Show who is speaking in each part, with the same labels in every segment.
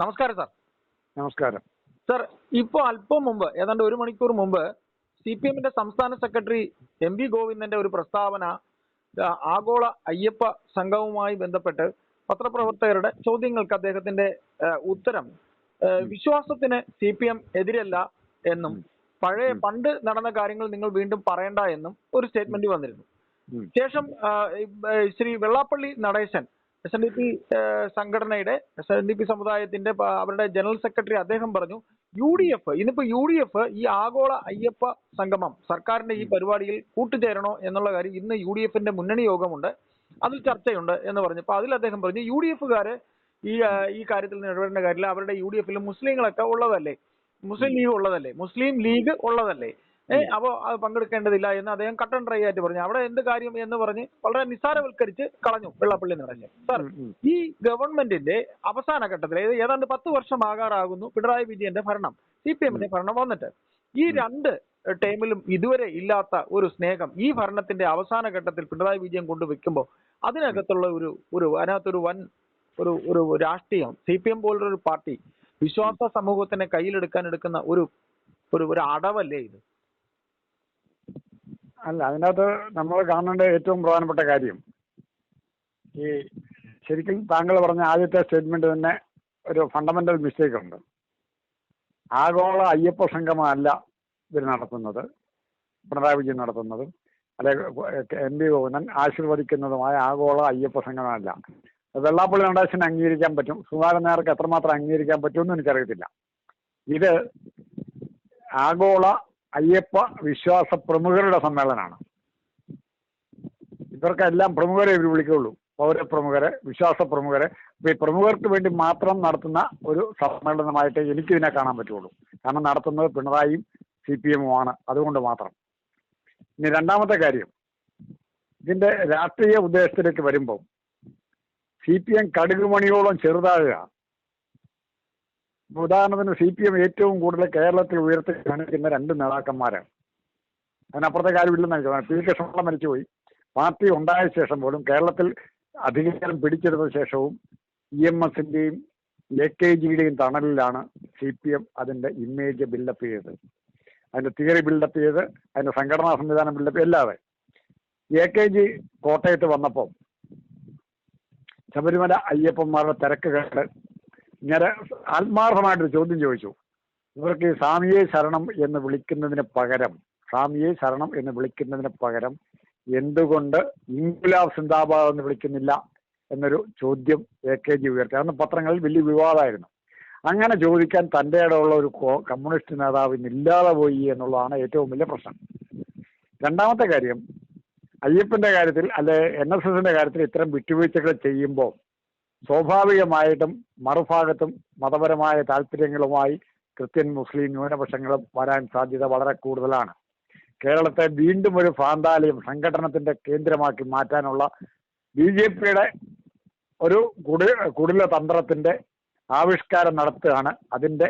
Speaker 1: നമസ്കാരം സാർ.
Speaker 2: നമസ്കാരം.
Speaker 1: സാർ ഇപ്പൊ അല്പം മുമ്പ് ഏതാണ്ട് ഒരു മണിക്കൂർ മുമ്പ് സി പി എമ്മിന്റെ സംസ്ഥാന സെക്രട്ടറി എം വി ഗോവിന്ദന്റെ ഒരു പ്രസ്താവന ആഗോള അയ്യപ്പ സംഘവുമായി ബന്ധപ്പെട്ട് പത്രപ്രവർത്തകരുടെ ചോദ്യങ്ങൾക്ക് അദ്ദേഹത്തിന്റെ ഉത്തരം വിശ്വാസത്തിന് സി പി എം എതിരല്ല എന്നും പഴയ പണ്ട് നടന്ന കാര്യങ്ങൾ നിങ്ങൾ വീണ്ടും പറയണ്ട എന്നും ഒരു സ്റ്റേറ്റ്മെന്റ് വന്നിരുന്നു. ശേഷം Shri Vellappally Natesan S N D P സംഘടനയുടെ എസ് എൻ ഡി പി സമുദായത്തിന്റെ അവരുടെ ജനറൽ സെക്രട്ടറി അദ്ദേഹം പറഞ്ഞു യു ഡി എഫ് ഇന്നിപ്പോ യു ഡി എഫ് ഈ ആഗോള അയ്യപ്പ സംഗമം സർക്കാരിന്റെ ഈ പരിപാടിയിൽ കൂട്ടുചേരണോ എന്നുള്ള കാര്യം ഇന്ന് യു ഡി എഫിന്റെ മുന്നണി യോഗമുണ്ട് അതിൽ ചർച്ചയുണ്ട് എന്ന് പറഞ്ഞു. അപ്പൊ അതിൽ അദ്ദേഹം പറഞ്ഞു യു ഡി എഫുകാര് ഈ ഈ കാര്യത്തിൽ ഇടപെടേണ്ട കാര്യമില്ല. അവരുടെ യു ഡി എഫിൽ മുസ്ലിങ്ങളൊക്കെ ഉള്ളതല്ലേ? മുസ്ലിം ലീഗ് ഉള്ളതല്ലേ? മുസ്ലിം ലീഗ് ഉള്ളതല്ലേ? ഏ അപ്പോ അത് പങ്കെടുക്കേണ്ടതില്ല എന്ന് അദ്ദേഹം കട്ടൻ ഡ്രൈ ആയിട്ട് പറഞ്ഞു. അവിടെ എന്ത് കാര്യം എന്ന് പറഞ്ഞ് വളരെ നിസ്സാരവൽക്കരിച്ച് കളഞ്ഞു വെള്ളാപ്പള്ളി നടഞ്ഞ് സാർ. ഈ ഗവൺമെന്റിന്റെ അവസാന ഘട്ടത്തിൽ ഏതാണ്ട് പത്ത് വർഷം ആകാറാകുന്നു പിണറായി വിജയന്റെ ഭരണം സി പി എമ്മിന്റെ ഭരണം വന്നിട്ട്. ഈ രണ്ട് ടൈമിലും ഇതുവരെ ഇല്ലാത്ത ഒരു സ്നേഹം ഈ ഭരണത്തിന്റെ അവസാന ഘട്ടത്തിൽ പിണറായി വിജയൻ കൊണ്ടുവെക്കുമ്പോൾ അതിനകത്തുള്ള ഒരു ഒരു അതിനകത്തൊരു വൻ ഒരു ഒരു രാഷ്ട്രീയം സി പി എം പോലുള്ള ഒരു പാർട്ടി വിശ്വാസ സമൂഹത്തിനെ കയ്യിലെടുക്കാൻ എടുക്കുന്ന ഒരു ഒരു ഒരു അടവല്ലേ ഇത്?
Speaker 2: അല്ല അതിനകത്ത് നമ്മൾ കാണേണ്ട ഏറ്റവും പ്രധാനപ്പെട്ട കാര്യം ഈ ശരിക്കും താങ്കൾ പറഞ്ഞ ആദ്യത്തെ സ്റ്റേറ്റ്മെന്റ് തന്നെ ഒരു ഫണ്ടമെന്റൽ മിസ്റ്റേക്ക് ഉണ്ട് ആഗോള അയ്യപ്പ സംഗമമല്ല ഇവർ നടത്തുന്നത് പിണറായി വിജയൻ നടത്തുന്നതും. അല്ലെങ്കിൽ എം പി ഗോവിന്ദൻ ആശീർവദിക്കുന്നതുമായ ആഗോള അയ്യപ്പ സംഗമമല്ല. വെള്ളാപ്പള്ളി നടേശന് അംഗീകരിക്കാൻ പറ്റും സുധാകരൻ നായർക്ക് എത്രമാത്രം അംഗീകരിക്കാൻ പറ്റുമെന്ന് എനിക്കറിയത്തില്ല. ഇത് ആഗോള അയ്യപ്പ വിശ്വാസ പ്രമുഖരുടെ സമ്മേളനമാണ് ഇവർക്കെല്ലാം പ്രമുഖരെ ഇവർ വിളിക്കുള്ളൂ. പൗരപ്രമുഖരെ വിശ്വാസ പ്രമുഖരെ. ഈ പ്രമുഖർക്ക് വേണ്ടി മാത്രം നടത്തുന്ന ഒരു സമ്മേളനമായിട്ട് എനിക്ക് ഇതിനെ കാണാൻ പറ്റുള്ളൂ. കാരണം നടത്തുന്നത് പിണറായിയും സി പി എമ്മുമാണ് അതുകൊണ്ട് മാത്രം. ഇനി രണ്ടാമത്തെ കാര്യം. ഇതിന്റെ രാഷ്ട്രീയ ഉദ്ദേശത്തിലേക്ക് വരുമ്പോൾ സി പി എം കടുകുമണിയോളം ചെറുതാകുക ഉദാഹരണത്തിന് സി പി എം ഏറ്റവും കൂടുതൽ കേരളത്തിൽ ഉയർത്തി കാണിക്കുന്ന രണ്ട് നേതാക്കന്മാരാണ്. അതിനപ്പുറത്തെ കാര്യമില്ലെന്ന് വെച്ചാൽ പി പി കൃഷ്ണപിള്ള മരിച്ചുപോയി. പാർട്ടി ഉണ്ടായ ശേഷം പോലും കേരളത്തിൽ അധികാരം പിടിച്ചെടുത്ത ശേഷവും ഇ എം എസിന്റെയും എ കെ ജിയുടെയും തണലിലാണ് സി പി എം അതിന്റെ ഇമേജ് ബിൽഡപ്പ് ചെയ്തത്. അതിന്റെ തിയറി ബിൽഡപ്പ് ചെയ്ത് അതിന്റെ സംഘടനാ സംവിധാനം ബിൽഡപ്പ് അല്ലാതെ എ കെ ജി കോട്ടയത്ത് വന്നപ്പോൾ ശബരിമല അയ്യപ്പന്മാരുടെ തിരക്ക് കണ്ട് ഇങ്ങനെ ആത്മാർത്ഥമായിട്ടൊരു ചോദ്യം ചോദിച്ചു. ഇവർക്ക് സ്വാമിയെ ശരണം എന്ന് വിളിക്കുന്നതിന് പകരം സ്വാമിയെ ശരണം എന്ന് വിളിക്കുന്നതിന് പകരം എന്തുകൊണ്ട് ഇൻകുലാബ് സിന്ദാബാദ് എന്ന് വിളിക്കുന്നില്ല എന്നൊരു ചോദ്യം എ കെ ജി ഉയർത്തി. അന്ന് പത്രങ്ങളിൽ വലിയ വിവാദമായിരുന്നു. അങ്ങനെ ചോദിക്കാൻ തന്റെ ഇടമുള്ള ഒരു കമ്മ്യൂണിസ്റ്റ് നേതാവ് ഇന്നില്ലാതെ പോയി എന്നുള്ളതാണ് ഏറ്റവും വലിയ പ്രശ്നം. രണ്ടാമത്തെ കാര്യം അയ്യപ്പന്റെ കാര്യത്തിൽ അല്ലെ എൻ എസ് എസിന്റെ കാര്യത്തിൽ ഇത്തരം വിട്ടുവീഴ്ചകൾ ചെയ്യുമ്പോൾ സ്വാഭാവികമായിട്ടും മറുഭാഗത്തും മതപരമായ താല്പര്യങ്ങളുമായി ക്രിസ്ത്യൻ മുസ്ലിം ന്യൂനപക്ഷങ്ങളും വരാൻ സാധ്യത വളരെ കൂടുതലാണ്. കേരളത്തെ വീണ്ടും ഒരു ഭ്രാന്താലയം സംഘടനത്തിന്റെ കേന്ദ്രമാക്കി മാറ്റാനുള്ള ബി ജെ പിയുടെ ഒരു കുടി കുടില തന്ത്രത്തിന്റെ ആവിഷ്കാരം നടത്തുകയാണ്. അതിന്റെ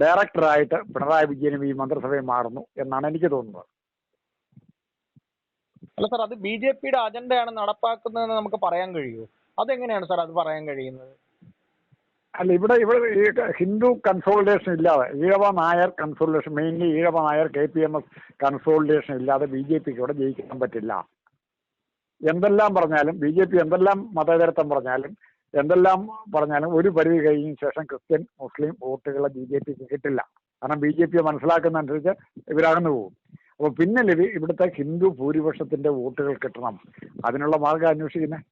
Speaker 2: ഡയറക്ടറായിട്ട് പിണറായി വിജയനും ഈ മന്ത്രിസഭയും മാറുന്നു എന്നാണ് എനിക്ക് തോന്നുന്നത്.
Speaker 1: അല്ല സാർ അത് ബി ജെ പിയുടെ അജണ്ടയാണ് നടപ്പാക്കുന്നതെന്ന് നമുക്ക് പറയാൻ കഴിയുമോ? അതെങ്ങനെയാണ് സാർ അത് പറയാൻ കഴിയുന്നത്?
Speaker 2: അല്ല ഇവിടെ ഇവിടെ ഈ ഹിന്ദു കൺസോളിഡേഷൻ ഇല്ലാതെ Ezhava Nair consolidation mainly Ezhava Nair K P M S consolidation ഇല്ലാതെ ബി ജെ പിക്ക് ഇവിടെ ജയിക്കാൻ പറ്റില്ല. എന്തെല്ലാം പറഞ്ഞാലും ബി ജെ പി എന്തെല്ലാം മതേതരത്വം പറഞ്ഞാലും എന്തെല്ലാം പറഞ്ഞാലും ഒരു പരിധി കഴിഞ്ഞ ശേഷം ക്രിസ്ത്യൻ മുസ്ലിം വോട്ടുകളെ ബി ജെ പിക്ക് കിട്ടില്ല. കാരണം ബി ജെ പി മനസ്സിലാക്കുന്നതനുസരിച്ച് ഇവരകന്നു പോകും. അപ്പോൾ പിന്നെ ലഭി ഇവിടുത്തെ ഹിന്ദു ഭൂരിപക്ഷത്തിന്റെ വോട്ടുകൾ കിട്ടണം. അതിനുള്ള മാർഗം അന്വേഷിക്കുന്നത്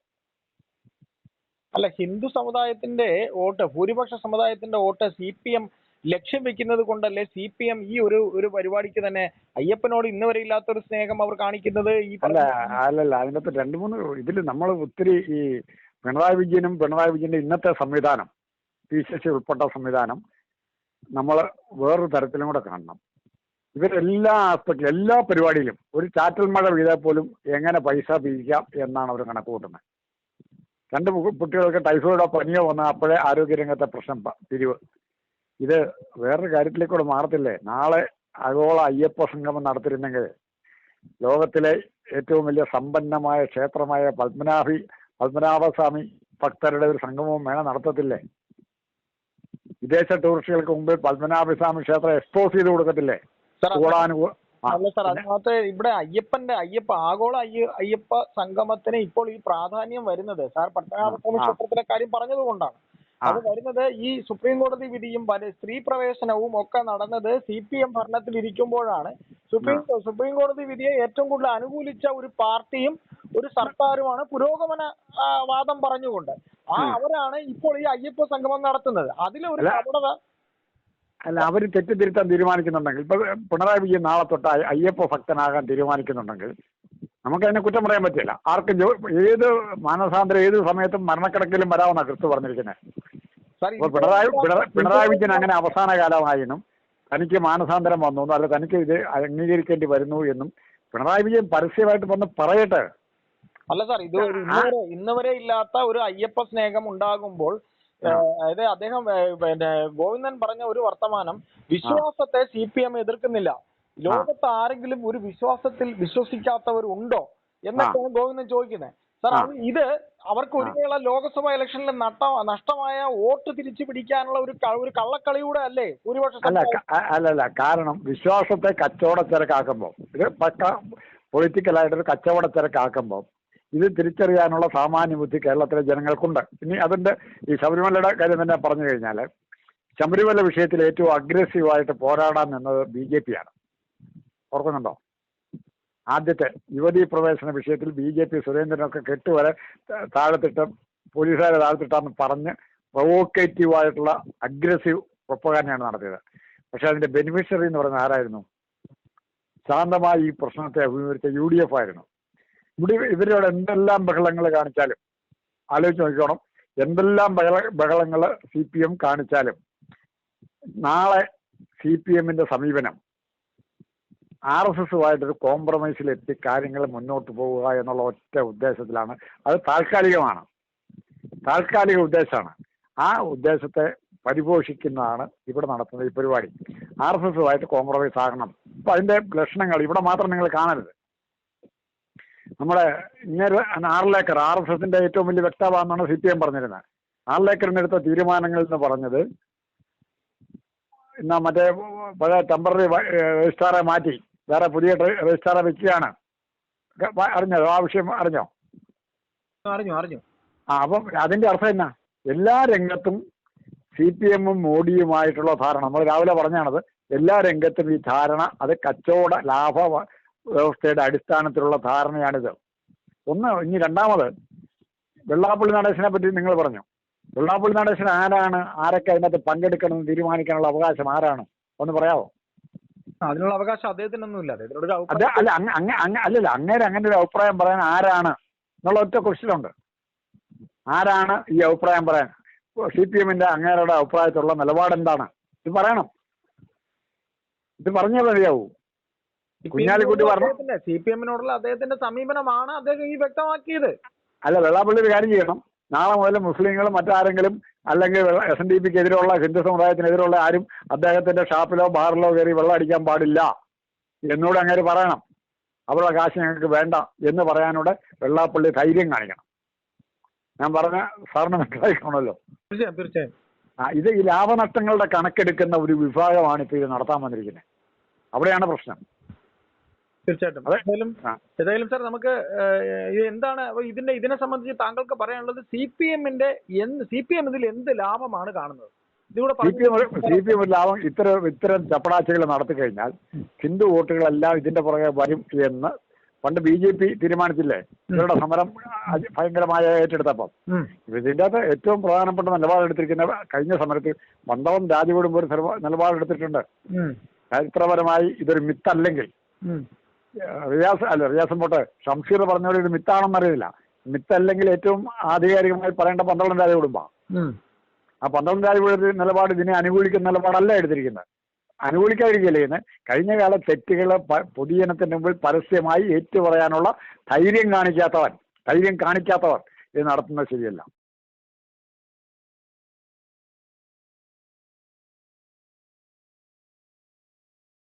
Speaker 1: അല്ല ഹിന്ദു സമുദായത്തിന്റെ വോട്ട് ഭൂരിപക്ഷ സമുദായത്തിന്റെ വോട്ട് സി പി എം ലക്ഷ്യം വെക്കുന്നത് കൊണ്ടല്ലേ സി പി എം ഈ ഒരു ഒരു പരിപാടിക്ക് തന്നെ അയ്യപ്പനോട് ഇന്ന് വരെ ഇല്ലാത്തൊരു സ്നേഹം അവർ കാണിക്കുന്നത് ഈ
Speaker 2: അല്ല അല്ലല്ല അതിനകത്ത് രണ്ട് മൂന്ന് ഇതിൽ നമ്മൾ ഒത്തിരി ഈ പിണറായി വിജയനും പിണറായി വിജയന്റെ ഇന്നത്തെ സംവിധാനം പി സി സി ഉൾപ്പെട്ട സംവിധാനം നമ്മൾ വേറൊരു തരത്തിലും കൂടെ കാണണം. ഇവരെല്ലാ ആസ്പെക്ടിലും എല്ലാ പരിപാടിയിലും ഒരു ചാറ്റൽ മഴ പെയ്താൽ പോലും എങ്ങനെ പൈസ പിരിക്കാം എന്നാണ് അവർ കണക്ക് കൂട്ടുന്നത്. രണ്ട് കുട്ടികൾക്ക് ടൈഫോയിഡോ പനിയോ വന്നാൽ അപ്പോഴേ ആരോഗ്യരംഗത്തെ പ്രശ്നം തിരിവ് ഇത് വേറൊരു കാര്യത്തിലേക്കൂടെ മാറത്തില്ലേ? നാളെ ആഗോള അയ്യപ്പ സംഗമം നടത്തിയിരുന്നെങ്കിൽ ലോകത്തിലെ ഏറ്റവും വലിയ സമ്പന്നമായ ക്ഷേത്രമായ പത്മനാഭി പത്മനാഭസ്വാമി ഭക്തരുടെ ഒരു സംഗമവും വേണം നടത്തത്തില്ലേ? വിദേശ ടൂറിസ്റ്റുകൾക്ക് മുമ്പിൽ പത്മനാഭസ്വാമി ക്ഷേത്രം എക്സ്പോസ് ചെയ്ത് കൊടുക്കത്തില്ലേ? ആ,
Speaker 1: അല്ല സാർ അതിനകത്ത് ഇവിടെ അയ്യപ്പന്റെ അയ്യപ്പ ആഗോള അയ്യ അയ്യപ്പ സംഗമത്തിന് ഇപ്പോൾ ഈ പ്രാധാന്യം വരുന്നത്. സാർ പത്മനാഭസ്വാമി. ക്ഷേത്രത്തിലെ കാര്യം പറഞ്ഞത്
Speaker 2: കൊണ്ടാണ്
Speaker 1: അത് വരുന്നത് ഈ സുപ്രീം കോടതി വിധിയും പല- സ്ത്രീ പ്രവേശനവും ഒക്കെ നടന്നത് സി പി എം ഭരണത്തിൽ ഇരിക്കുമ്പോഴാണ്. സുപ്രീം സുപ്രീം കോടതി വിധിയെ ഏറ്റവും കൂടുതൽ അനുകൂലിച്ച ഒരു പാർട്ടിയും ഒരു സർക്കാരുമാണ് പുരോഗമന വാദം പറഞ്ഞുകൊണ്ട്. ആ. അവരാണ് ഇപ്പോൾ ഈ അയ്യപ്പ സംഗമം നടത്തുന്നത്. അതിലൊരു. കപടത
Speaker 2: അല്ല അവർ തെറ്റിദ്ധരുത്താൻ തീരുമാനിക്കുന്നുണ്ടെങ്കിൽ ഇപ്പൊ പിണറായി വിജയൻ നാളെ തൊട്ട് അയ്യ- അയ്യപ്പ ഭക്തനാകാൻ തീരുമാനിക്കുന്നുണ്ടെങ്കിൽ നമുക്ക് അതിനെ കുറ്റം പറയാൻ പറ്റില്ല. ആർക്കും ഏത് മാനസാന്തരം ഏത് സമയത്തും മരണക്കിടക്കിലും വരാമെന്നാ ക്രിസ്തു പറഞ്ഞിരിക്കുന്നത് പിണറായി പിണറായി- വിജയൻ അങ്ങനെ അവസാന കാലമായെന്നും തനിക്ക് മാനസാന്തരം വന്നു എന്നും അല്ല തനിക്ക് ഇത് അംഗീകരിക്കേണ്ടി വരുന്നു എന്നും പിണറായി വിജയൻ പരസ്യമായിട്ട് വന്ന് പറയട്ടെ.
Speaker 1: അല്ല സാർ ഇത് ഇന്നുവരെ ഇന്ന് വരെ ഇല്ലാത്ത ഒരു അയ്യപ്പ സ്നേഹം ഉണ്ടാകുമ്പോൾ അതായത് അദ്ദേഹം പിന്നെ ഗോവിന്ദൻ പറഞ്ഞ ഒരു വർത്തമാനം വിശ്വാസത്തെ സി പി എം എതിർക്കുന്നില്ല. ലോകത്ത് ആരെങ്കിലും ഒരു വിശ്വാസത്തിൽ വിശ്വസിക്കാത്തവരുണ്ടോ എന്നൊക്കെയാണ് ഗോവിന്ദൻ ചോദിക്കുന്നത് സാർ ഇത് അവർക്ക് ഒരു വേള ലോക്സഭാ ഇലക്ഷനിൽ നട്ട നഷ്ടമായ വോട്ട് തിരിച്ചു പിടിക്കാനുള്ള ഒരു ഒരു കള്ളക്കളിയൂടെ അല്ലേ? ഭൂരിപക്ഷ
Speaker 2: അല്ല അല്ലല്ല കാരണം വിശ്വാസത്തെ കച്ചവട തിരക്കാക്കുമ്പോൾ ഇത് പക്ക പൊളിറ്റിക്കലായിട്ടൊരു കച്ചവട ചരക്കാക്കുമ്പോൾ ഇത് തിരിച്ചറിയാനുള്ള സാമാന്യ ബുദ്ധി കേരളത്തിലെ ജനങ്ങൾക്കുണ്ട്. ഇനി അതിന്റെ ഈ ശബരിമലയുടെ കാര്യം തന്നെ പറഞ്ഞു കഴിഞ്ഞാൽ ശബരിമല വിഷയത്തിൽ ഏറ്റവും അഗ്രസീവായിട്ട് പോരാടാൻ നിന്നത് ബി ജെ പി ആണ്. ഓർക്കുന്നുണ്ടോ? ആദ്യത്തെ യുവതീ പ്രവേശന വിഷയത്തിൽ ബി ജെ പി സുരേന്ദ്രനൊക്കെ കെട്ടുവരെ താഴത്തിട്ട് പോലീസുകാരെ താഴത്തിട്ടാന്ന് പറഞ്ഞ് പ്രൊവോക്കേറ്റീവ് ആയിട്ടുള്ള അഗ്രസീവ് പ്രൊപ്പകാരനെയാണ് നടത്തിയത്. പക്ഷെ അതിന്റെ ബെനിഫിഷ്യറി എന്ന് പറയുന്നത് ആരായിരുന്നു? ശാന്തമായി ഈ പ്രശ്നത്തെ അഭിമുഖീകരിച്ച യു ഡി എഫ് ആയിരുന്നു. ഇവിടെ ഇവരോട് എന്തെല്ലാം ബഹളങ്ങൾ കാണിച്ചാലും ആലോചിച്ച് നോക്കിക്കോണം. എന്തെല്ലാം ബഹള ബഹളങ്ങൾ സി പി എം കാണിച്ചാലും നാളെ സി പി എമ്മിന്റെ സമീപനം ആർ എസ് എസുമായിട്ടൊരു കോംപ്രമൈസിലെത്തി കാര്യങ്ങൾ മുന്നോട്ട് പോവുക എന്നുള്ള ഒറ്റ ഉദ്ദേശത്തിലാണ്. അത് താൽക്കാലികമാണ്. താൽക്കാലിക ഉദ്ദേശമാണ്. ആ ഉദ്ദേശത്തെ പരിപോഷിക്കുന്നതാണ് ഇവിടെ നടത്തുന്ന ഈ പരിപാടി. ആർ എസ് എസുമായിട്ട് കോംപ്രമൈസ് ആകണം അപ്പൊ അതിന്റെ ലക്ഷണങ്ങൾ ഇവിടെ മാത്രം നിങ്ങൾ കാണരുത്. നമ്മുടെ ഇങ്ങനെ ആറിലേക്കർ ആർ എസ് എസിന്റെ ഏറ്റവും വലിയ വ്യക്താവാണെന്നാണ് സി പി എം പറഞ്ഞിരുന്നത് ആറിലേക്കറിനെടുത്ത തീരുമാനങ്ങൾ എന്ന് പറഞ്ഞത് എന്നാ മറ്റേ പഴയ ടെമ്പററി രജിസ്ട്രാറെ മാറ്റി വേറെ പുതിയ രജിസ്ട്രാറെ വെക്കുകയാണ്. അറിഞ്ഞോ? ആ വിഷയം അറിഞ്ഞോ?
Speaker 1: അറിഞ്ഞു അറിഞ്ഞു.
Speaker 2: ആ അപ്പം അതിന്റെ അർത്ഥം എന്നാ? എല്ലാ രംഗത്തും സി പി എമ്മും മോഡിയുമായിട്ടുള്ള ധാരണ നമ്മൾ രാവിലെ പറഞ്ഞാണത് എല്ലാ രംഗത്തും ഈ ധാരണ അത് കച്ചവട ലാഭ വ്യവസ്ഥയുടെ അടിസ്ഥാനത്തിലുള്ള ധാരണയാണിത്. ഒന്ന് ഇനി രണ്ടാമത് വെള്ളാപ്പള്ളി നടേശനെ പറ്റി നിങ്ങൾ പറഞ്ഞു. വെള്ളാപ്പള്ളി നടേശൻ ആരാണ്? ആരൊക്കെ അതിനകത്ത് പങ്കെടുക്കണമെന്ന് തീരുമാനിക്കാനുള്ള അവകാശം ആരാണ്? ഒന്ന് പറയാമോ
Speaker 1: അതിനുള്ള അവകാശം അദ്ദേഹത്തിനൊന്നുമില്ല.
Speaker 2: അല്ല അങ്ങ അങ്ങ അങ്ങ അല്ലല്ല അങ്ങേര് അങ്ങനെ ഒരു അഭിപ്രായം പറയാൻ ആരാണ് എന്നുള്ള ഒറ്റ ക്വസ്റ്റ്യനുണ്ട് ആരാണ് ഈ അഭിപ്രായം പറയാൻ? സി പി എമ്മിന്റെ അങ്ങേരുടെ അഭിപ്രായത്തിലുള്ള നിലപാട് എന്താണ് ഇത് പറയണം. ഇത് പറഞ്ഞേ മതിയാവൂ. കുഞ്ഞാലിക്കുട്ടി പറഞ്ഞു?
Speaker 1: സി പി എമ്മിനോടുള്ള അദ്ദേഹത്തിന്റെ സമീപനമാണ് അദ്ദേഹം ഈ വ്യക്തമാക്കിയത്.
Speaker 2: അല്ല വെള്ളാപ്പള്ളി ഒരു കാര്യം ചെയ്യണം. നാളെ മുതൽ മുസ്ലിങ്ങളും മറ്റാരെങ്കിലും അല്ലെങ്കിൽ എസ് എൻ ഡി പിക്ക് എതിരുള്ള ഹിന്ദു സമുദായത്തിനെതിരുള്ള ആരും അദ്ദേഹത്തിന്റെ ഷാപ്പിലോ ബാറിലോ കയറി വെള്ളം അടിക്കാൻ പാടില്ല. എന്നോട് അങ്ങനെ പറയണം. അവരുടെ കാശ് ഞങ്ങൾക്ക് വേണ്ട എന്ന് പറയാനൂടെ വെള്ളാപ്പള്ളി ധൈര്യം കാണിക്കണം. ഞാൻ പറഞ്ഞ സാറിന് മനസ്സിലാക്കണമല്ലോ
Speaker 1: തീർച്ചയായും തീർച്ചയായും.
Speaker 2: ആ ഇത് ഈ ലാഭനഷ്ടങ്ങളുടെ കണക്കെടുക്കുന്ന ഒരു വിഭാഗമാണ് ഇപ്പോൾ ഇത് നടത്താൻ വന്നിരിക്കുന്നത്. അവിടെയാണ് പ്രശ്നം.
Speaker 1: തീർച്ചയായിട്ടും. ഏതായാലും. ഏതായാലും സാർ നമുക്ക് എന്താണ് ഇതിന്റെ ഇതിനെ സംബന്ധിച്ച് താങ്കൾക്ക് പറയാനുള്ളത് സി പി എമ്മിന്റെ എന്ത് സി പി എം ഇതിൽ എന്ത് ലാഭമാണ് കാണുന്നത്
Speaker 2: സി പി എം ലാഭം ഇത്തരം ഇത്തരം ചപ്പടാച്ചകൾ നടത്തി കഴിഞ്ഞാൽ ഹിന്ദു വോട്ടുകളെല്ലാം ഇതിന്റെ പുറകെ വരും എന്ന് പണ്ട് ബി ജെ പി തീരുമാനിച്ചില്ലേ ഇവരുടെ സമരം ഭയങ്കരമായ ഏറ്റെടുത്തപ്പം. ഇതിന്റെ അകത്ത് ഏറ്റവും പ്രധാനപ്പെട്ട നിലപാടെടുത്തിരിക്കുന്ന കഴിഞ്ഞ സമരത്തിൽ മണ്ഡപം രാജകുടുംബം ഒരു നിലപാ- നിലപാടെടുത്തിട്ടുണ്ട്. ചരിത്രപരമായി ഇതൊരു മിത്തല്ലെങ്കിൽ റിയാസ് അല്ല റിയാസ് പോട്ടെ. ഷംഷീർ പറഞ്ഞ പോലെ മിത്താണെന്ന് അറിയില്ല മിത്തല്ലെങ്കിൽ ഏറ്റവും ആധികാരികമായി പറയേണ്ട പന്ത്രണ്ട് രാജ
Speaker 1: കുടുംബ.
Speaker 2: ആ പന്തളം രാജകുടുംബ നിലപാട് ഇതിനെ അനുകൂലിക്കുന്ന നിലപാടല്ല എടുത്തിരിക്കുന്നത്. അനുകൂലിക്കാതിരിക്കുകയല്ലേ ഇന്ന് കഴിഞ്ഞ കാല തെറ്റുകൾ പൊതുജനത്തിന് മുമ്പിൽ പരസ്യമായി ഏറ്റു പറയാനുള്ള ധൈര്യം കാണിക്കാത്തവൻ ധൈര്യം കാണിക്കാത്തവർ ഇത് നടത്തുന്നത് ശരിയല്ല.